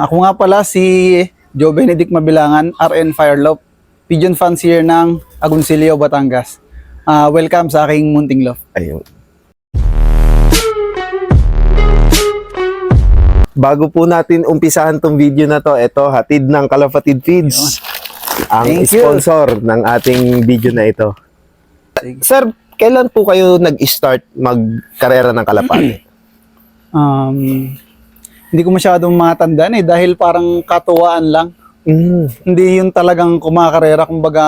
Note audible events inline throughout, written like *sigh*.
Ako nga pala si Joe Benedict Mabilangan, RN Fireloft, pigeon fancier ng Agoncillo, Batangas. Ah, welcome sa aking munting loft. Ayun. Bago po natin umpisahan tong video na to, ito hatid ng Kalafatid Feeds. Ang Thank you. sponsor ng ating video na ito. Sige. Sir, kailan po kayo nag-start magkarera ng kalapate? Um, hindi ko masyadong matandaan eh dahil parang katuwaan lang. mm. Hindi yun talagang kumakarera, kumbaga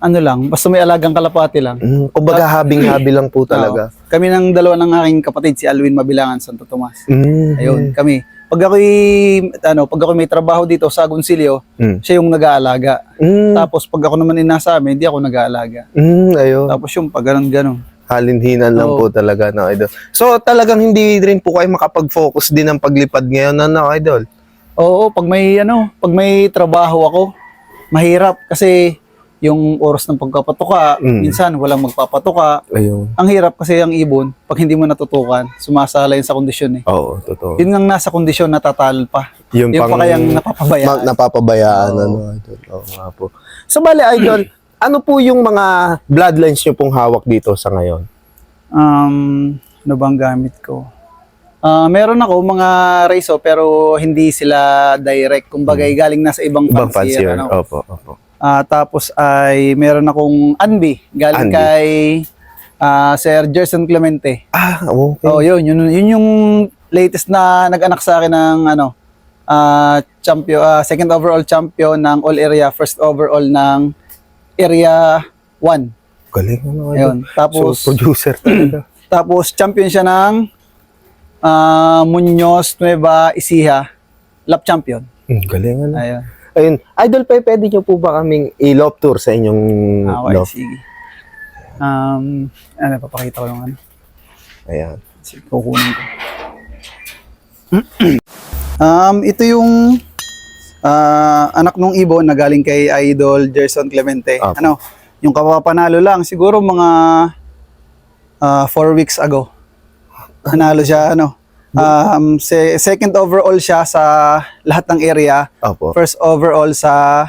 ano lang, basta may alagang kalapati lang. Mm. Kumbaga habing-habi lang po talaga. Oo. kami ng dalawa ng aking kapatid, si Alwin Mabilangan, Santo Tomas. Mm. Ayun, kami. Pag ako'y, ano, pag ako may trabaho dito sa Agoncillo, Mm. siya yung nag-aalaga. Mm. Tapos pag ako naman inasa amin, hindi ako nag-aalaga. Mm, ayun. Tapos yung pag ganun ganun. Halinhinan lang Oo. po talaga na idol. So talagang hindi rin po kayo makapag-focus din ng paglipad ngayon na na idol. Oo, pag may ano, pag may trabaho ako, mahirap kasi yung oras ng pagkapatuka, Mm. minsan walang magpapatuka. Ayun. Ang hirap kasi ang ibon, pag hindi mo natutukan, sumasala yun sa kondisyon eh. Oo, totoo. Yun ang nasa kondisyon natatalo pa. Yung, Yun pa kayang napapabayaan. ma- napapabayaan Oo. ano idol. Oo nga po. So bali *clears throat* idol, ano po yung mga bloodlines nyo pong hawak dito sa ngayon? Um, ano bang gamit ko? Ah, meron ako mga reso pero hindi sila direct. Kumbaga galing na sa ibang, Hmm. Ibang fancier. fancier. Ano. Opo, opo. Ah, tapos ay meron akong Anbi galing Anbi. kay ah, Sir Gerson Clemente. Ah, okay. Oh, yun, yun yun yung latest na nag-anak sa akin ng ano ah, champion ah, second overall champion ng all area, first overall ng area 1. Galing ano idol. Ayun. Tapos so, producer talaga. *clears throat* tapos champion siya ng ah, Muñoz Nueva Ecija lap champion. Hmm, galing ano. Ayun. Ayun. Idol, pa pwede nyo po ba kaming i-love tour sa inyong Ah, okay, love? sige. Um, ano, papakita ko yung ano. Ayan. Sige, kukunin ko. *clears throat* um, ito yung ah, anak nung ibon na galing kay Idol Gerson Clemente. Apo. Ano, yung kapapanalo lang, siguro mga ah, four weeks ago. Nanalo siya, ano, um, se- second overall siya sa lahat ng area. Opo. First overall sa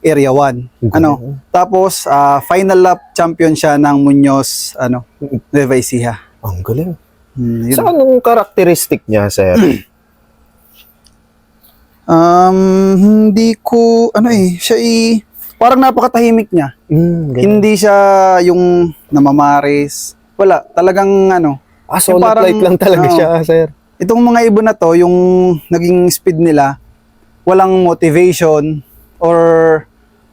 area 1. Ano, tapos ah, final lap champion siya ng Muñoz, ano, Nueva Ecija. Ang galing. Hmm, yun. Sa anong karakteristik niya, sir? *clears throat* Um, hindi ko, ano eh, siya eh, parang napakatahimik niya. mm. Hindi siya yung namamaris. Wala, talagang ano. Ah, solid parang- light lang talaga oo. siya, sir. Itong mga ibon na to, yung naging speed nila, walang motivation or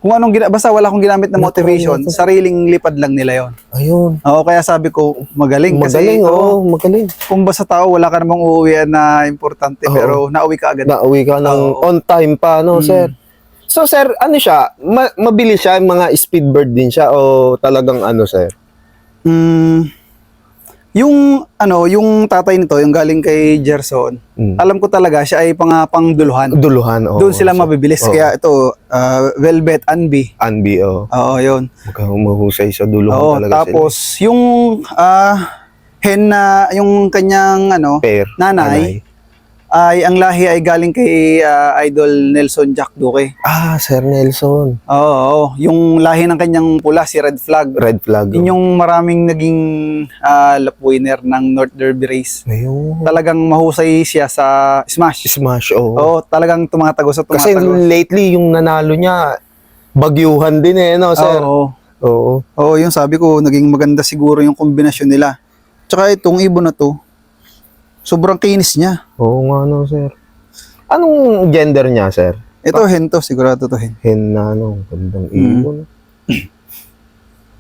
kung anong gina- basta wala akong ginamit na motivation, sariling lipad lang nila yon. Ayun. Oo, kaya sabi ko, magaling. Magaling, kasi, oo, magaling. kung basta tao, wala ka namang uuwian na importante, Oo. pero nauwi ka agad. Nauwi ka ng Oo. on time pa, no, Mm. sir? So, sir, ano siya? Ma- mabilis siya? Mga speedbird din siya? O talagang ano, sir? Mm, yung ano, yung tatay nito, yung galing kay Gerson, Mm. alam ko talaga siya ay pang pangduluhan. Duluhan, oo. Doon sila sir. mabibilis. Oo. Kaya ito, ah, Velvet Anbi. Anbi, oo. Oo, yun. Mukhang mahusay sa duluhan Oo, talaga tapos yung ah, hen na, yung kanyang ano, sila. Pair. nanay, ay ang lahi ay galing kay ah, Idol Nelson Jack Duque. Ah, Sir Nelson. Oo, oo, yung lahi ng kanyang pula, si Red Flag. Red flag. Yun yung maraming naging ah, lap winner ng North Derby Race. Ayun. talagang mahusay siya sa smash. Smash, oo. Oo, talagang tumatagos at Kasi tumatagos. lately, yung nanalo niya, bagyuhan din eh, no, sir? Oo. Oo. Oo, yun sabi ko, naging maganda siguro yung kombinasyon nila. Tsaka itong ibon na to, sobrang kinis niya. Oo nga, no, sir. Anong gender niya, sir? Ito hen to, sigurado to hen. Hen na, ano, gandang Mm. ibon. *clears throat*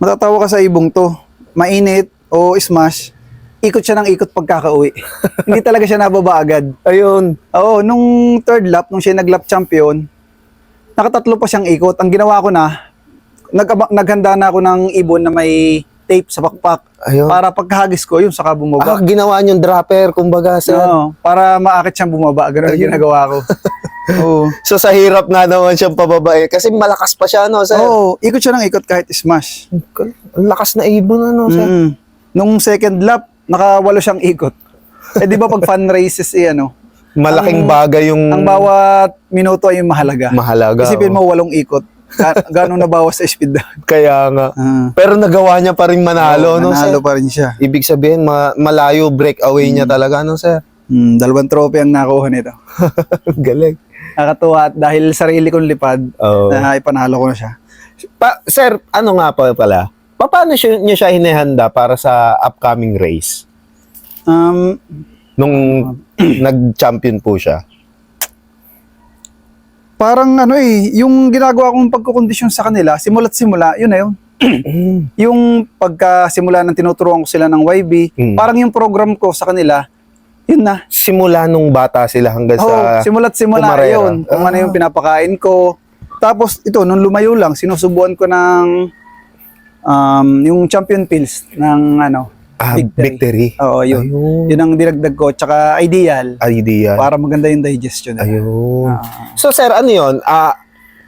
Matatawa ka sa ibong to. Mainit o smash, ikot siya ng ikot pagkakauwi. *laughs* Hindi talaga siya nababa agad. Ayun. Oo, nung third lap, nung siya nag-lap champion, nakatatlo pa siyang ikot. Ang ginawa ko na, nag naghanda na ako ng ibon na may tape sa pakpak Ayun. para pagkahagis ko, yun, saka bumaba. Ah, ginawa niyong dropper, kumbaga, sir. Oo, para maakit siyang bumaba. Ganun ang ginagawa ko. *laughs* Oo. So, sa hirap nga naman siyang pababae. Kasi malakas pa siya, no, sir? Oo, ikot siya ng ikot kahit smash. Ang lakas na ibon, ano, sir? Mm. Nung second lap, nakawalo siyang ikot. Eh di ba pag fun races eh ano, malaking Ang- bagay yung Ang bawat minuto ay mahalaga. mahalaga. Isipin oh. mo, walong ikot. Ga- Gano'ng nabawas sa speed down? Kaya nga. Ah. Pero nagawa niya pa rin manalo, no, nanalo sir? pa rin siya. Ibig sabihin, ma- malayo breakaway niya talaga, no, sir? Hmm, dalawang trophy ang nakuha nito. *laughs* Galing. Nakatuwa at dahil sarili kong lipad, Oo. na ipanalo ko na siya. Pa- sir, ano nga pa pala? Pa- Paano siya, niya siya hinihanda para sa upcoming race? Um, Nung *clears throat* nag-champion po siya. Parang ano eh, yung ginagawa kong pagkukondisyon sa kanila, simula't simula, yun na yun. *clears throat* yung pagkasimula ng tinuturuan ko sila ng YB, Mm. parang yung program ko sa kanila, yun na. Simula nung bata sila hanggang Oo, sa... simula't simula Pumarera. yun. Kung ano Ah. yung pinapakain ko. Tapos ito, nung lumayo lang, sinusubuan ko ng um, yung champion pills ng ano, ah, victory. victory. Oo, yun. Ayun. Yun ang dinagdag ko. Tsaka ideal. Idea. Para maganda yung digestion. Ayun. Ah. So, sir, ano yun? Ah,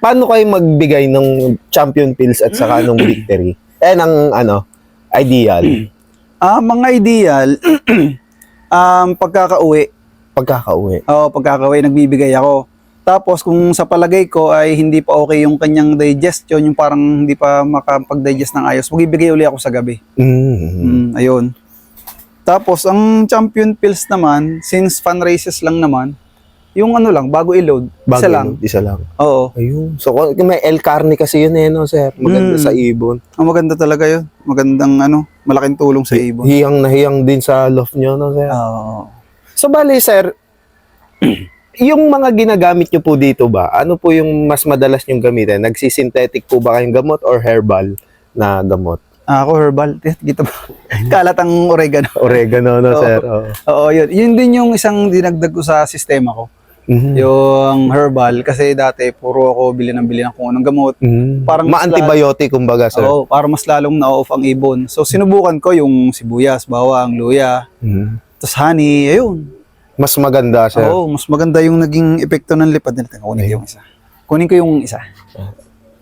paano kayo magbigay ng champion pills at saka ng victory? Eh, ng ano, ideal. *clears throat* Ah, mga ideal, *clears throat* um, pagkakauwi. Pagkakauwi. Oo, pagkakauwi, nagbibigay ako. Tapos kung sa palagay ko ay hindi pa okay yung kanyang digestion, yung parang hindi pa makapag-digest ng ayos, magbibigay uli ako sa gabi. Mm. Mm, ayun. Tapos ang champion pills naman, since fundraises lang naman, yung ano lang, bago i-load, Bago isa lang. yun, Isa lang. Oo. Ayun. So, may El Carne kasi yun eh, no, sir? Maganda Mm. sa ibon. Ang maganda talaga yun. Magandang ano, malaking tulong sa ibon. Hiyang na hiyang din sa love nyo, no, sir? Oo. So, bali, sir, *clears throat* yung mga ginagamit nyo po dito ba, ano po yung mas madalas nyong gamitin? Nagsisynthetic po ba kayong gamot or herbal na gamot? Ah, ako herbal. *laughs* Dito ba? Kalat ang oregano. Oregano, no, Oo. sir? Oo. Oo, yun. Yun din yung isang dinagdag ko sa sistema ko. Mhm. Yung herbal. Kasi dati, puro ako bili ng bili ng kung anong gamot. Mhm. Parang Ma-antibiotic, kumbaga, sir. Oo, para mas lalong na-off ang ibon. So, sinubukan ko yung sibuyas, bawang, luya, Mhm. tapos honey, ayun. Mas maganda, sir. Oo, mas maganda yung naging epekto ng lipad nila. Teka, Kunin ko yung isa. Kunin ko yung isa.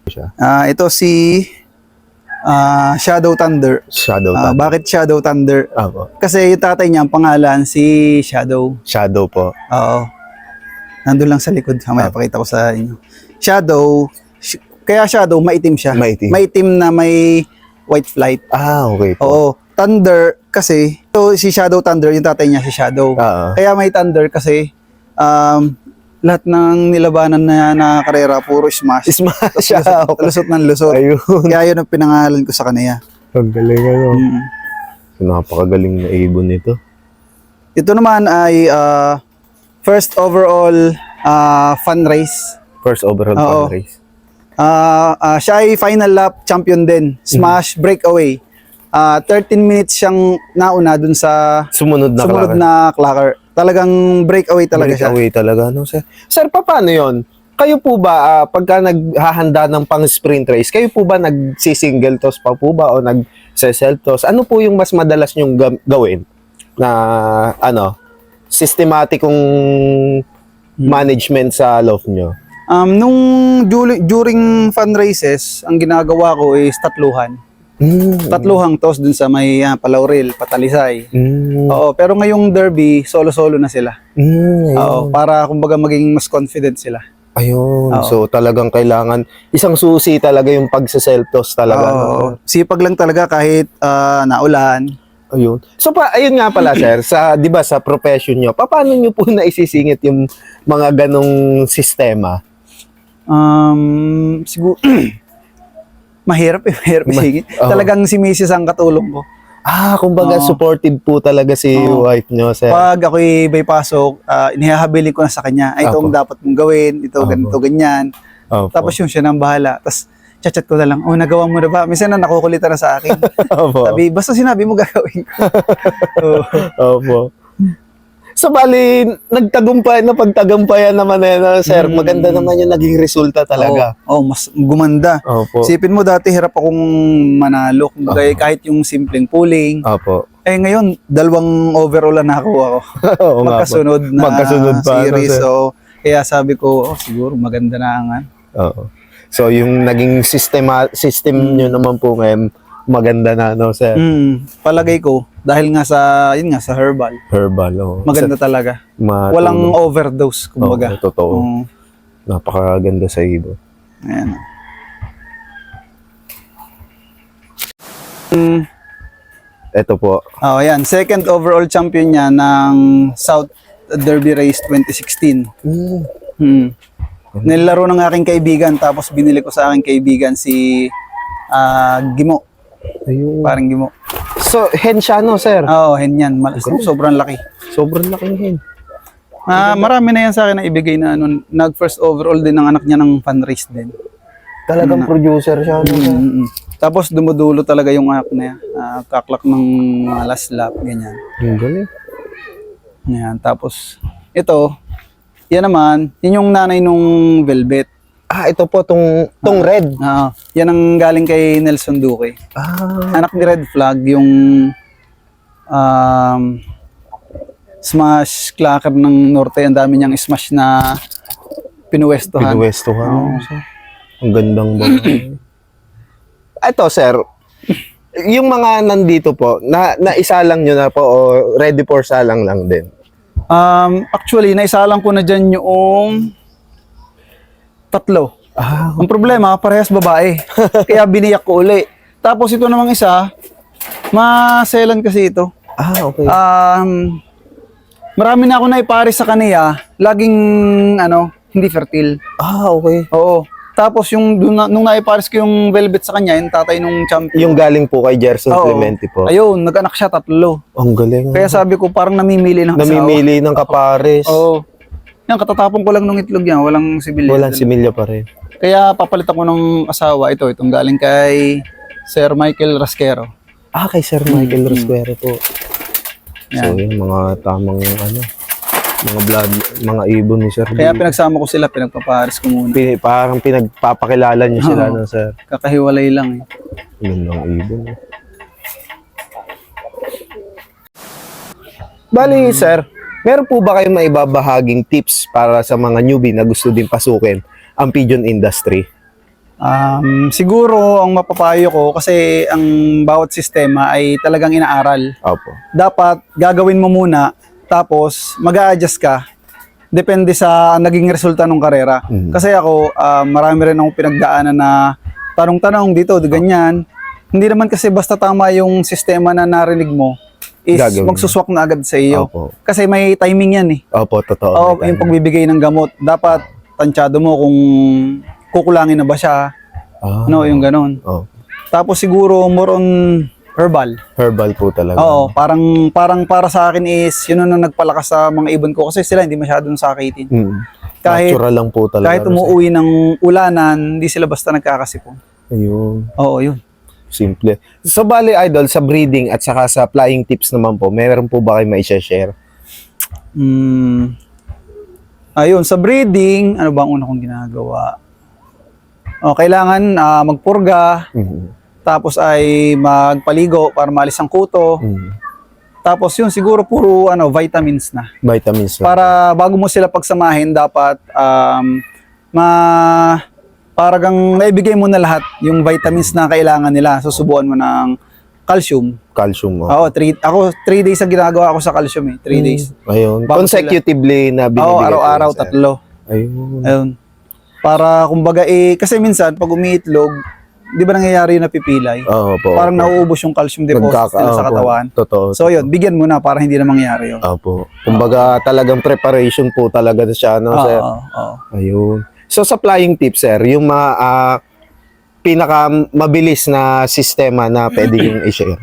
Siya. Ah, ito si ah, Shadow Thunder. Shadow Ah, tap. bakit Shadow Thunder? Apo. Kasi yung tatay niya, ang pangalan, si Shadow. Shadow po. Oo. Nandun lang sa likod. Mamaya Ah. pakita ko sa inyo. Shadow, sh- kaya Shadow, maitim siya. Maitim. Maitim na may white flight. Ah, okay po. Oo. Thunder, kasi, so, si Shadow Thunder, yung tatay niya si Shadow. Ah, Kaya may Thunder kasi, um, lahat ng nilabanan na na karera, puro smash. Smash lusot, siya. Okay. lusot ng lusot. Ayun. Kaya yun ang pinangalan ko sa kanya. Ang galing ano. Mm. Napakagaling na ibon nito. Ito naman ay ah, first overall ah, fun race. First overall Oo. fun race. Ah, ah, siya ay final lap champion din. Smash breakaway. Ah, 13 minutes siyang nauna dun sa Sumunod na sumunod klaro. na clacker. Talagang breakaway talaga siya. Breakaway talaga, no, sir? Sir, pa, paano yun? Kayo po ba, ah, pagka naghahanda ng pang sprint race, kayo po ba nagsi-single toss pa po ba o nag-self toss? Ano po yung mas madalas nyong ga- gawin na, ano, systematic kong management sa love nyo? Um, nung during, during fun races, ang ginagawa ko is tatluhan. Mm. Tatluhang toss dun sa may ah, Palaurel, Patalisay. Mm. Oo, pero ngayong derby, solo-solo na sila. Mm, ayun. Oo, para kumbaga maging mas confident sila. Ayun. Oo. So, talagang kailangan, isang susi talaga yung pagsa-self toss talaga. no? Oo, sipag lang talaga kahit ah, naulan. Ayun. So pa ayun nga pala sir, sa 'di ba sa profession nyo, paano nyo po *laughs* naisisingit yung mga ganong sistema? Um, siguro *clears throat* mahirap eh, *laughs* mahirap Ma- isingit. oo. Talagang si Mrs. ang katulong ko. Ah, kumbaga Oo. supportive po talaga si Oo. wife nyo, sir. Pag ako'y may pasok, uh, inihahabilin ko na sa kanya, ay ito ang Opo. dapat mong gawin, ito Opo. ganito, ganyan. Opo. Tapos yung siya nang bahala. Tapos chat-chat ko na lang, oh, nagawa mo na ba? Minsan na nakukulitan na sa akin. *laughs* Opo. Sabi, basta sinabi mo *laughs* gagawin ko. Opo. So bali, nagtagumpay na pagtagumpayan naman eh, no, sir. Mm. Maganda naman yung naging resulta talaga. Oo, oh, mas gumanda. Opo. Sipin mo dati hirap akong manalo. Kumbaga, Oo. kahit yung simpleng pulling. Opo. Eh ngayon, dalawang overall na nakuha ko. *laughs* Oo. Magkasunod na Magkasunod pa, ano, series. sir? so, kaya sabi ko, oh, siguro maganda na ang ano. Oo. So yung naging sistema system Mm. nyo naman po ngayon, maganda na, no, sir? Mm, palagay ko, dahil nga sa, yun nga, sa herbal, Herbal, oh. maganda talaga. Matulog. Walang overdose, kumbaga. Oo, totoo. Oo. Napakaganda sa ibon. Ayan. Mm, Ito po. oh, ayan. Second overall champion niya ng South Derby Race 2016. Mm. Hmm. Nilaro ng aking kaibigan tapos binili ko sa aking kaibigan si ah, Gimo. Ayun. Parang Gimo. So, hen siya, no, sir? Oo, oh, hen yan. Mal- sobrang laki. Sobrang laking hen. Ah, marami na yan sa akin na ibigay na ano, nag first overall din ng anak niya ng fan race din. Talagang producer siya, no, sir? Mm-mm. Tapos dumudulo talaga yung anak na yan. Ah, kaklak ng mga last lap, ganyan. Ang galing. Yan. Tapos, ito, yan naman, yun yung nanay nung Velvet. Ah, ito po, tong, tong red. Ah, yan ang galing kay Nelson Duque. Ah, Anak ni Red Flag, yung um, smash clacker ng Norte. Ang dami niyang smash na pinuwestohan. pinuwestohan. Oo. Ang gandang babae. *clears throat* ito, sir. Yung mga nandito po, na, naisa lang nyo na po o ready for salang lang din? Um, actually, naisalang ko na dyan yung tatlo. Ah, Ang problema, parehas babae. *laughs* Kaya biniyak ko uli. Tapos ito namang isa, maselan kasi ito. ah okay. Um, marami na ako na ipares sa kaniya, laging ano, hindi fertile. ah, okay. Oo. Tapos yung dun na- nung naipares ko yung velvet sa kanya, yung tatay nung champion. Yung galing po kay Gerson Oo. Clemente po. Ayun, nag-anak siya tatlo. Ang galing. Kaya sabi ko parang namimili ng asawa. Namimili ng kapares. Oo. Yan, katatapon ko lang nung itlog niya, walang sibilya. Walang similya pa rin. Kaya papalitan ko ng asawa ito, itong galing kay Sir Michael Rasquero. Ah, kay Sir Michael Rosquero po. So, Yan. yun, mga tamang ano, mga blood, mga ibon ni Sir. Kaya pinagsama ko sila, pinagpapares ko muna. Pin- parang pinagpapakilala niyo sila no, Sir. Kakahiwalay lang eh. Gandang ibon. eh. Bali, sir, meron po ba kayong maibabahaging tips para sa mga newbie na gusto din pasukin ang pigeon industry? Um, siguro ang mapapayo ko kasi ang bawat sistema ay talagang inaaral. Opo. Dapat gagawin mo muna tapos mag adjust ka depende sa naging resulta ng karera. Mhm. Kasi ako, ah, marami rin akong pinagdaanan na tanong-tanong dito, ganyan. Hindi naman kasi basta tama yung sistema na narinig mo is Gagawin magsuswak na agad sa iyo. Opo. Kasi may timing yan eh. Opo, totoo. Oo, May yung pagbibigay ng gamot, dapat tansyado mo kung kukulangin na ba siya, Ah, no, yung ganon. oh. Tapos siguro more on herbal. Herbal po talaga. Oo, parang parang para sa akin is yun ang nagpalakas sa mga ibon ko kasi sila hindi masyadong sakitin. Mm. Kahit Natural lang po talaga. kahit umuwi ng ulanan, hindi sila basta nagkakasipon. Ayun. Oo, yun. Simple. So, bali, idol, sa breeding at saka sa flying tips naman po, meron po ba kayo ma-share? Mm. Ayun, sa breeding, ano ba ang una kong ginagawa? Oh, kailangan ah, magpurga, Mm. tapos ay magpaligo para maalis ang kuto. Mm. Tapos yun siguro puro ano vitamins na. Vitamins na. Para bago mo sila pagsamahin dapat um ma para kang naibigay mo na lahat yung vitamins na kailangan nila. Susubuan mo ng calcium. calcium mo. Oo, three, ako 3 days ang ginagawa ko sa calcium eh. 3 days. Ayun. Bago Consecutively na binibigay. Oo, po araw-araw tatlo. Ayun. Ayun. Para kumbaga eh kasi minsan pag umiitlog, 'di ba nangyayari yung napipilay? Oo po. Parang opo. nauubos yung calcium deposits nila sa katawan. Totoo. So yun, bigyan mo na para hindi na mangyari yun. Opo. Kumbaga talagang preparation po talaga siya, no, Oo, sir? oo, oo. Ayun. So sa flying tip, sir, yung ma, ah, pinaka mabilis na sistema na pwede *clears throat* yung i-share.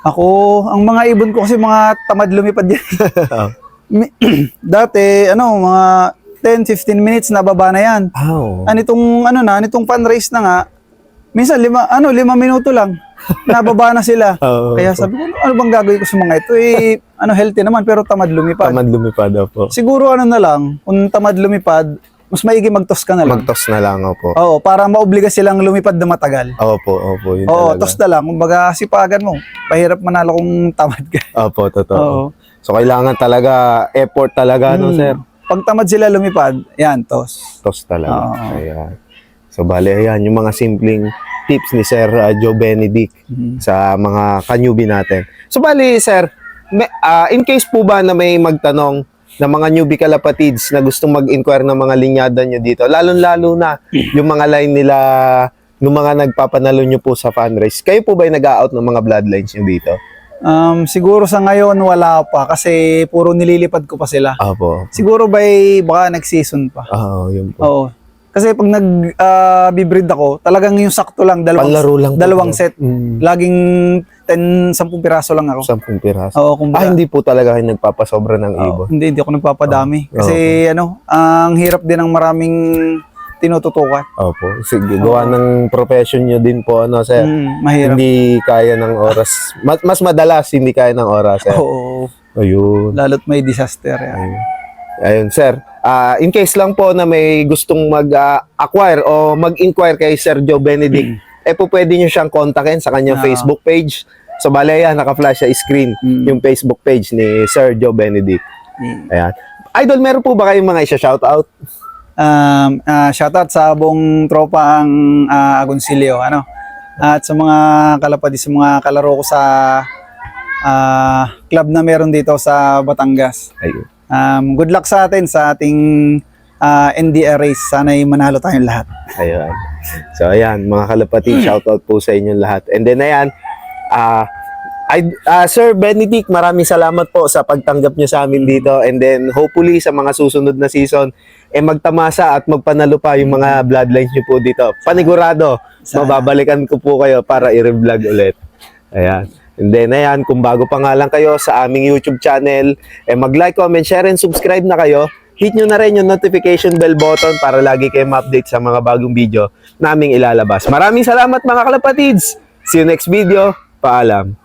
Ako, ang mga ibon ko kasi mga tamad lumipad yan. *laughs* Mi- *clears throat* Dati, ano, mga 10-15 minutes nababa na yan. Wow. Ano itong, ano na, nitong fan race na nga, minsan lima, ano, lima minuto lang. *laughs* Nababa na sila. Oo. Kaya sabi ko, ano bang gagawin ko sa mga ito? Eh, ano, healthy naman, pero tamad lumipad. Tamad lumipad po. Siguro ano na lang, kung tamad lumipad, mas maigi mag-toss ka na lang. Mag-toss na lang, opo. Oo, para maobliga silang lumipad na matagal. Opo, opo. Yun Oo, talaga. toss na lang. Kumbaga, sipagan mo. Pahirap manalo kung tamad ka. Opo, totoo. Oo. So kailangan talaga effort talaga, no, Hmm. sir? Pag tamad sila lumipad, yan, toss. Toss talaga. Oo. Ayan. So, bali, ayan, yung mga simpleng tips ni Sir uh, Joe Benedict Mhm. sa mga kanyubi natin. So bali, Sir, may, ah, in case po ba na may magtanong na mga newbie kalapatids na gustong mag-inquire ng mga linyada nyo dito, lalong-lalo na yung mga line nila ng mga nagpapanalo nyo po sa fundraise, kayo po ba yung nag-out ng mga bloodlines nyo dito? Um, siguro sa ngayon wala pa kasi puro nililipad ko pa sila. Opo. Siguro by baka nag-season pa. Oo, yun po. Oo. Kasi pag nag ah, ako, talagang yung sakto lang dalawang Panlaro lang po. dalawang set. Mm, Laging 10 10 piraso lang ako. sampung piraso. Oo, kung Ah, hindi po talaga kayo nagpapasobra ng ibon. hindi hindi ako nagpapadami Oo. kasi ano, ang hirap din ng maraming tinututukan. Opo. Sige, gawa ng profession nyo din po, ano, sir. Mm, mahirap. Hindi kaya ng oras. Mas, mas madalas, hindi kaya ng oras, sir. Oo. Ayun. Lalo't may disaster yan. Ayun, Ayun, sir. Ah, in case lang po na may gustong mag-acquire o mag-inquire kay Joe Benedict, eh po pwede nyo siyang kontakin sa kanyang Ah. Facebook page. So, bale yan, naka-flash sa screen Mm. yung Facebook page ni Joe Benedict. Mm. Ayan. Idol, meron po ba kayong mga isa-shoutout? Um, ah, shoutout sa buong tropa ang ah, Agoncillo, ano. At sa mga kalapadi, sa mga kalaro ko sa ah, club na meron dito sa Batangas. Ayun. Um, good luck sa atin sa ating ah, NDR race. Sana'y manalo tayong lahat. Ayun. So, ayan, mga kalapatid, shoutout po sa inyong lahat. And then, ayan, ah, I, ah, Sir Benedict, maraming salamat po sa pagtanggap nyo sa amin dito. And then, hopefully, sa mga susunod na season, eh magtamasa at magpanalo pa yung mga bloodlines nyo po dito. Panigurado, Sana. mababalikan ko po kayo para i-revlog ulit. Ayan. And then, ayan, kung bago pa nga lang kayo sa aming YouTube channel, eh mag-like, comment, share, and subscribe na kayo. Hit nyo na rin yung notification bell button para lagi kayo ma-update sa mga bagong video naming ilalabas. Maraming salamat mga kalapatids! See you next video. Paalam.